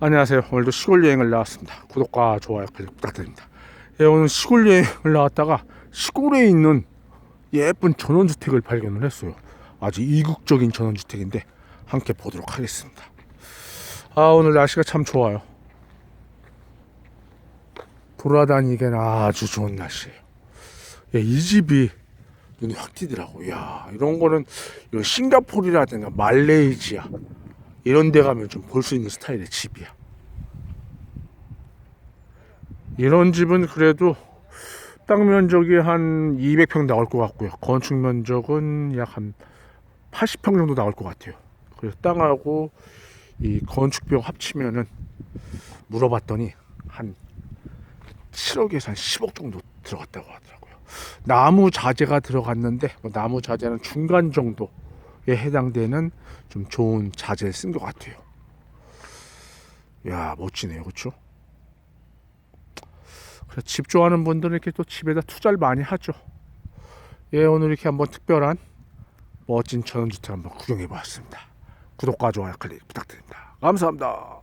안녕하세요. 오늘도 시골 여행을 나왔습니다. 구독과 좋아요 부탁드립니다. 예, 오늘 시골 여행을 나왔다가 시골에 있는 예쁜 전원주택을 발견을 했어요. 아주 이국적인 전원주택인데 함께 보도록 하겠습니다. 아 오늘 날씨가 참 좋아요. 돌아다니기엔 아주 좋은 날씨예요. 예, 이 집이 눈이 확 띄더라고. 야 이런 거는 싱가포르라든가 말레이시아 이런 데 가면 좀 볼 수 있는 스타일의 집이야. 이런 집은 그래도 땅 면적이 한 200평 나올 것 같고요. 건축 면적은 약 한 80평 정도 나올 것 같아요. 그래서 땅하고 이 건축비용 합치면은 물어봤더니 한 7억에서 한 10억 정도 들어갔다고 하더라고요. 나무 자재가 들어갔는데 뭐 나무 자재는 중간 정도에 해당되는 좀 좋은 자재를 쓴 것 같아요. 야 멋지네요, 그렇죠? 그래서 집 좋아하는 분들은 이렇게 또 집에다 투자를 많이 하죠. 예, 오늘 이렇게 한번 특별한 멋진 전원주택 한번 구경해 보았습니다. 구독과 좋아요 클릭 부탁드립니다. 감사합니다.